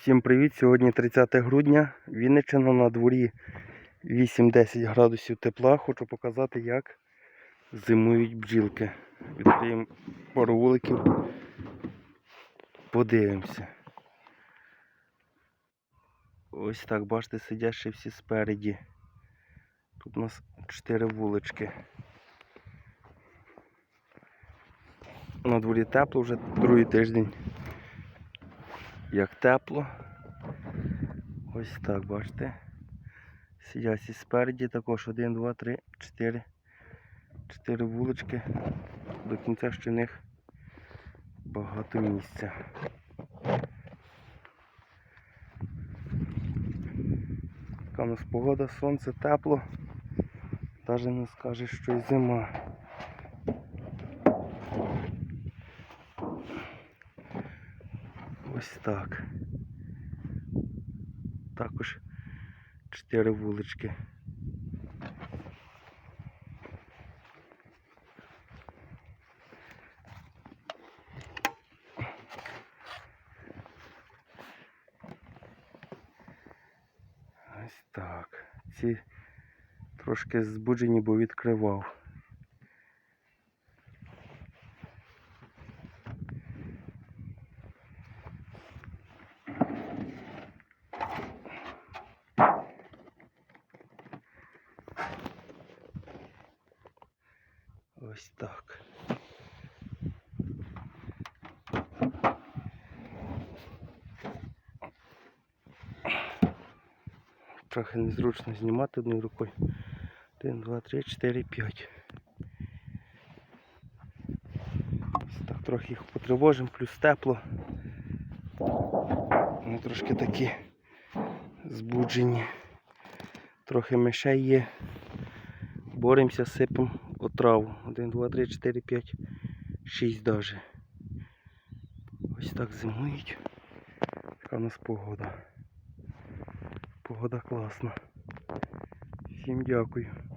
Всім привіт! Сьогодні 30 грудня. Вінниччина на дворі 8-10 градусів тепла. Хочу показати, як зимують бджілки. Відкриємо пару вуликів. Подивимося. Ось так, бачите, сидять ще всі спереді. Тут у нас 4 вулички. На дворі тепло вже другий тиждень як тепло. Ось так, бачите. Сидять і спереді також 1, 2, 3, 4. 4 вулички. До кінця ще в них багато місця. Така у нас погода, сонце тепло. Навіть не скажеш, що й зима. Ось так. Також чотири вулички. Ось так. Ці трошки збуджені, бо відкривав. Ось так. Трохи незручно знімати одною рукою. 1, 2, 3, 4, 5. Ось так трохи їх потривожимо, плюс тепло. Вони трошки такі збуджені. Трохи мишей є. Боремося, сипемо отраву. 1, 2, 3, 4, 5, 6 даже. Ось так зимують. Така у нас погода. Погода класна. Всім дякую.